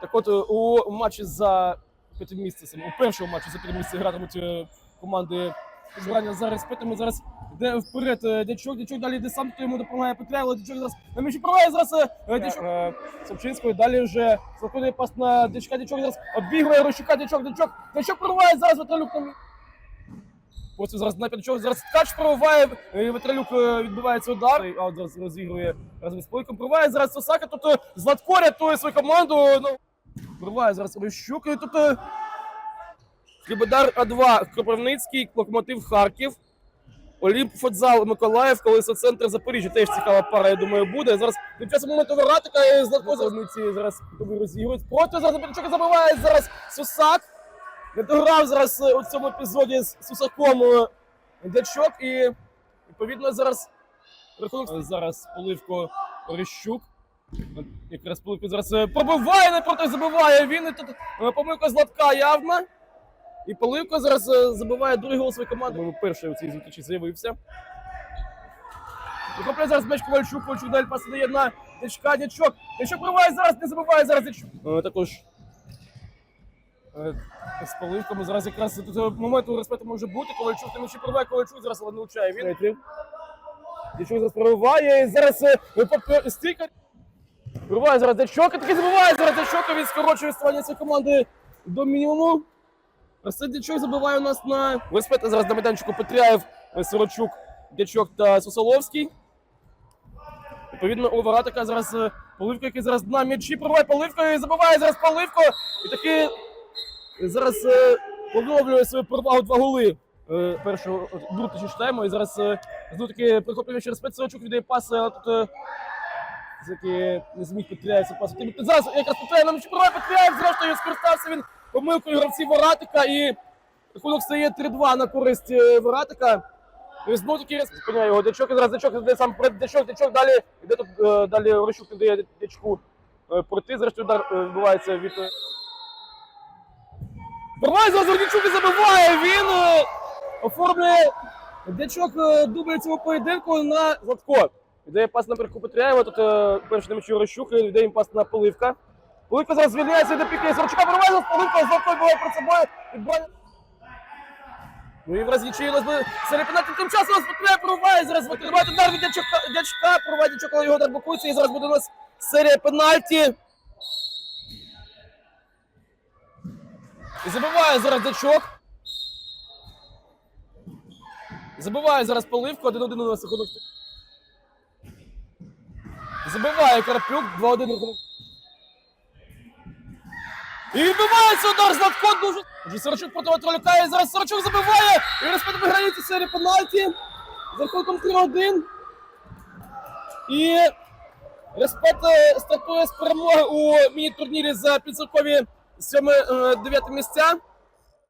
Так от е, у матчі за п'яте місце, у першому матчі за п'яте місце гратимуть е, команди збирання зараз питами. Зараз йде вперед е, дячок, дячок далі йде сам, хто йому допомагає Петряйло, дячок зараз на м'ячі проває зараз дячок Собчинської, далі вже заходить пас на дячка, дячок зараз обігрує Рощука, дячок, дячок, дячок прориває зараз Ватралюк Ось зараз на п'ятачок, зараз ткач прориває, Ватралюк е, відбивається удар, зараз розігрує разом з Поликом, прориває зараз Сосака, тут Златко рятує свою команду, прориває зараз Рощук, і тут е, А2 Кропивницький, Локомотив Харків, Олімп Футзал Миколаїв, Колесо Центр Запоріжжя. Теж цікава пара, я думаю, буде. Зараз тим часом моменту Варатика і Златко зараз тобі розігрують. Проти зараз Петчука забиває зараз Сусак. Не дограв зараз е, у цьому епізоді з Сусаком е, Дячок і відповідно зараз рахунок Е, зараз Поливко Орищук. Якраз Поливко зараз е, пробиває, не проти забиває. Він і тут е, помилка Златка явна. І Поливко зараз е, забиває другий гол своєї команди. Перший у цій зустрічі з'явився. Захопляє зараз м'яч Ковальчук, Ковальчук далі пас дає на Дячка, Дячок. Дячок пробиває зараз, не забиває зараз Дячок. Також з Поливком зараз якраз тут момент у респекту може бути. Ковальчук на м'ячі пробиває Ковальчук, зараз але не влучає він. Дячок зараз прориває, і зараз стійка. Прориває зараз Дячок, і таки забиває зараз Дячок, він скорочує ставання цієї команди до мінімуму. Арсен Дячок забиває у нас на респекта зараз на майданчику Петряєв, е, Сорочук, Дячок та Сосоловський. Відповідно, у Варатика зараз е, Поливко, який зараз на м'ячі прориває Поливко і забиває зараз Поливко. І таки зараз е, поновлює свою перевагу два голи першого другого тайму. І зараз знову таки прихоплює через спец Сорочук віддає пас, тут все-таки не зміг цей пас. Зараз якраз Петряєв на м'ячі прориває Петряєв, зрештою скористався він помилкою гравців Воратика і рахунок стає 3-2 на користь е, Воратика. І знову таки раз зупиняє його Дячок, і зараз Дячок йде сам Дячок, Дячок далі йде тут е, далі Рощук дає Дячку е, пройти, зрештою удар відбувається від. Пробиває зараз Гордійчук і забиває, він оформлює Дячок дубль цього поєдинку на Златко. Віддає пас на Берку Петряєва, тут е, перший на м'ячі Рощук, віддає їм пас на Поливка. Поливка зараз звільняється до піки Сорочука, пробиває зараз Поливка, Златко буває перед собою і бронь. Ну і в разі нас буде серед. Тим часом нас Петряєв прориває, зараз викриває удар від Дячка, Дячка, Дячок, але його удар блокується, і зараз буде у нас серія пенальті. І забиває зараз Дячок. Забиває зараз Поливко, 1-1 у нас рахунок. Забиває Карпюк, 2-1 рахунок. І відбивається удар Златко дуже. Вже Сорочук проти Ватролюка, і зараз Сорочук забиває. І Респект виграє цю серію пенальті. За рахунком 3-1. І Респект е, стартує з перемоги у міні-турнірі за підсумкові 7-9 місця.